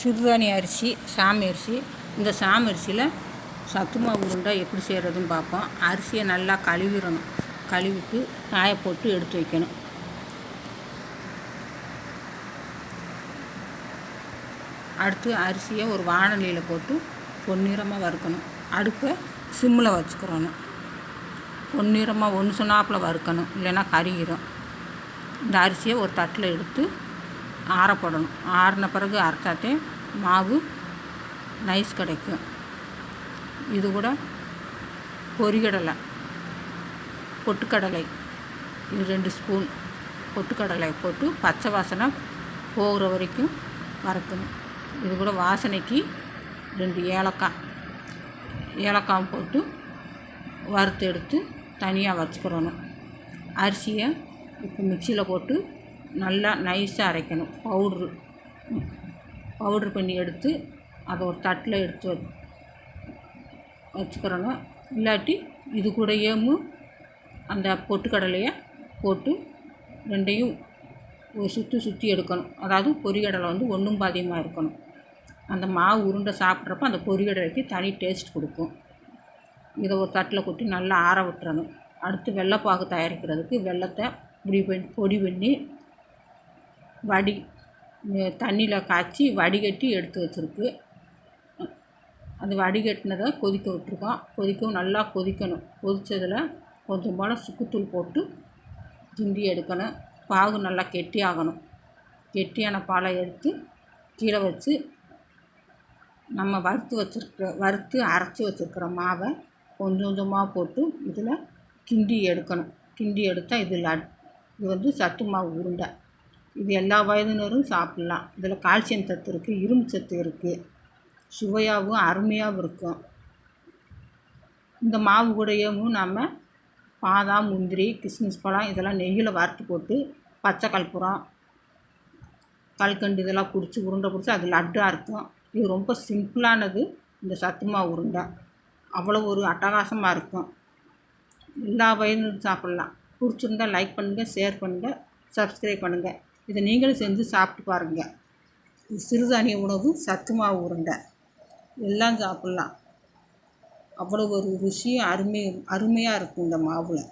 சிறுதானிய அரிசி சாமி அரிசி. இந்த சாமி அரிசியில் சத்து மாவு உருண்டை எப்படி செய்கிறதுன்னு பார்ப்போம். அரிசியை நல்லா கழுவிடணும். கழுவிட்டு காய போட்டு எடுத்து வைக்கணும். அடுத்து அரிசியை ஒரு வானலியில் போட்டு பொன்னிறமாக வறுக்கணும். அடுப்பை சிம்மில் வச்சுக்கிறணும். பொன்னிறமாக ஒன்று சொன்னாப்பில் வறுக்கணும். இல்லைன்னா கருகிரும். இந்த அரிசியை ஒரு தட்டில் எடுத்து ஆறப்படணும். ஆறின பிறகு அரைச்சாத்தே மாவு நைஸ் கிடைக்கும். இது கூட பொரிகடலை பொட்டுக்கடலை இது ரெண்டு ஸ்பூன் பொட்டுக்கடலை போட்டு பச்சை வாசனை போகிற வரைக்கும் வறுக்கணும். இது கூட வாசனைக்கு ரெண்டு ஏலக்காய் ஏலக்காய் போட்டு வறுத்து எடுத்து தனியாக வச்சுக்கிறணும். அரிசியை இப்போ மிக்சியில் போட்டு நல்லா நைஸாக அரைக்கணும். பவுட்ரு பவுட்ரு பண்ணி எடுத்து அதை ஒரு தட்டில் எடுத்து வச்சுக்கிறோங்க. இல்லாட்டி இது கூடயும் அந்த பொட்டுக்கடலையை போட்டு ரெண்டையும் ஒரு சுற்றி சுற்றி எடுக்கணும். அதாவது பொரிகடலை வந்து ஒன்றும் பாதியமாக இருக்கணும். அந்த மாவு உருண்டை சாப்பிட்றப்ப அந்த பொரிகடலைக்கு தனி டேஸ்ட் கொடுக்கும். இதை ஒரு தட்டில் கொட்டி நல்லா ஆற விட்டுறணும். அடுத்து வெள்ளைப்பாகு தயாரிக்கிறதுக்கு வெள்ளத்தை பொடி பண்ணி பொடி பண்ணி வடி தண்ணியில் காய்ச்சி வடிகட்டி எடுத்து வச்சுருக்கு. அந்த வடிகட்டினதை கொதிக்க விட்ருக்கோம் கொதிக்கவும் நல்லா கொதிக்கணும். கொதித்ததில் கொஞ்சம் போல் சுக்குத்தூள் போட்டு கிண்டி எடுக்கணும். பாகு நல்லா கெட்டியாகணும் கெட்டியான பாலை எடுத்து கீழே வச்சு நம்ம வறுத்து வச்சுருக்க வறுத்து அரைச்சி வச்சுருக்கிற மாவை கொஞ்சம் கொஞ்சமாக போட்டு இதில் கிண்டி எடுக்கணும். கிண்டி எடுத்தால் இது லட் இது வந்து சத்து மாவு உருண்டை. இது எல்லா வயதினரும் சாப்பிட்லாம். இதில் கால்சியம் சத்து இருக்குது இரும்பு சத்து இருக்குது சுவையாகவும் அருமையாகவும் இருக்கும். இந்த மாவு கூடையும் நம்ம பாதாம் முந்திரி கிஸ்மிஸ் பழம் இதெல்லாம் நெய்யில் வறுத்து போட்டு பச்சை கற்பூரம் கல்கண்டு இதெல்லாம் பிடிச்சி உருண்டை பிடிச்சி அது லட்டாக இருக்கும். இது ரொம்ப சிம்பிளானது இந்த சத்து மாவு உருண்டை. அவ்வளோ ஒரு அட்டகாசமாக இருக்கும். எல்லா வயதினரும் சாப்பிட்லாம். பிடிச்சிருந்தா லைக் பண்ணுங்கள் ஷேர் பண்ணுங்கள் சப்ஸ்கிரைப் பண்ணுங்கள் இதை நீங்களும் செஞ்சு சாப்பிட்டு பாருங்கள் இது சிறுதானிய உணவு சத்து மாவு உருண்டை. எல்லாம் சாப்பிட்லாம். அவ்வளோ ஒரு ருசியும் அருமை அருமையாக இருக்கும் இந்த மாவில்.